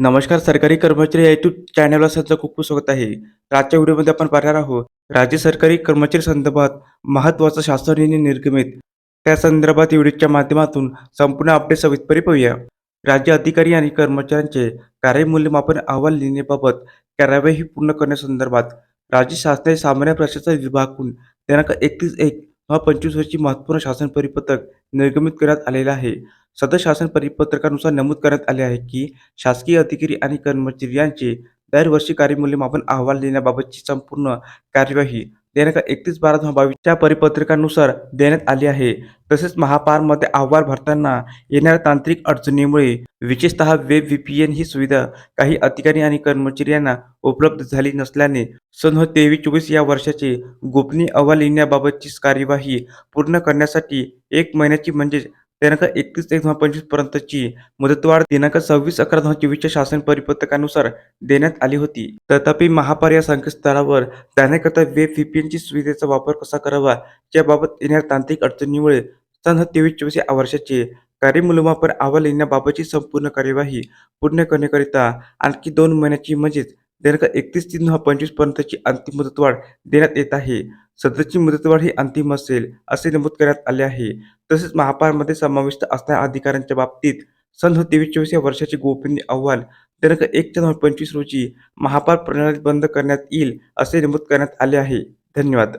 नमस्कार सरकारी कर्मचारी या यूट्यूब चॅनलला सध्या खूप खूप स्वागत आहे. आजच्या व्हिडिओमध्ये आपण पाहणार आहोत राज्य सरकारी कर्मचारी संदर्भात महत्त्वाचा शासन निर्णय निर्गमित. त्या संदर्भात व्हिडिओच्या माध्यमातून संपूर्ण अपडेट सविस्तरी पाहूया राज्य अधिकारी आणि कर्मचाऱ्यांचे कार्यमूल्यमापन अहवाल लिहिण्याबाबत कार्यवाही पूर्ण करण्यासंदर्भात राज्य शासनाचे सामान्य प्रशासन विभागून दिनांक एकतीस एक व पंचवीस वर्षी महत्त्वपूर्ण शासन परिपत्रक निर्गमित करण्यात आलेलं आहे. सदर शासन परिपत्रकानुसार नमूद करण्यात आले आहे की शासकीय अधिकारी आणि कर्मचारी यांचे दरवर्षी कार्यमूल्यमापन अहवाल देण्याबाबतची संपूर्ण कार्यवाही दिनांक एकतीस बारा दोन बावीसच्या परिपत्रकानुसार देण्यात आली आहे. तसेच महापारमध्ये अहवाल भरताना येणाऱ्या तांत्रिक अडचणीमुळे विशेषतः वेब व्हीपीएन ही सुविधा काही अधिकारी आणि कर्मचारी यांना उपलब्ध झाली नसल्याने सन तेवीस चोवीस या वर्षाचे गोपनीय अहवाल येण्याबाबतची कार्यवाही पूर्ण करण्यासाठी एक महिन्याची म्हणजेच दिनांक एकतीस एक दोन हजार पंचवीस पर्यंतची मुदतवाढ दिनांक सव्वीस अकरा दोन चोवीसच्या शासन परिपत्रकानुसार देण्यात आली होती. तथापि महापार या संकेतस्थळावर जाण्याकरता वेब व्हीपीएनची सुविधेचा वापर कसा करावा याबाबत येणाऱ्या तांत्रिक अडचणीमुळे सन तेवीस चोवीस या वर्षाचे कार्यमूल्यमापन अहवाल येण्याबाबतची संपूर्ण कार्यवाही पूर्ण करण्याकरिता आणखी दोन महिन्याची म्हणजेच दिनांक एकतीस तीन हजार पंचवीस पर्यंतची अंतिम मुदतवाढ देण्यात येत आहे. सध्याची मुदतवाढ ही अंतिम असेल असे नमूद करण्यात आले आहे. तसेच महापारमध्ये समाविष्ट असणाऱ्या अधिकाऱ्यांच्या बाबतीत सन तेवीस चोवीस या वर्षाचे गोपनीय अहवाल दिनांक एक ते पंचवीस रोजी महापार प्रणाली बंद करण्यात येईल असे नमूद करण्यात आले आहे. धन्यवाद.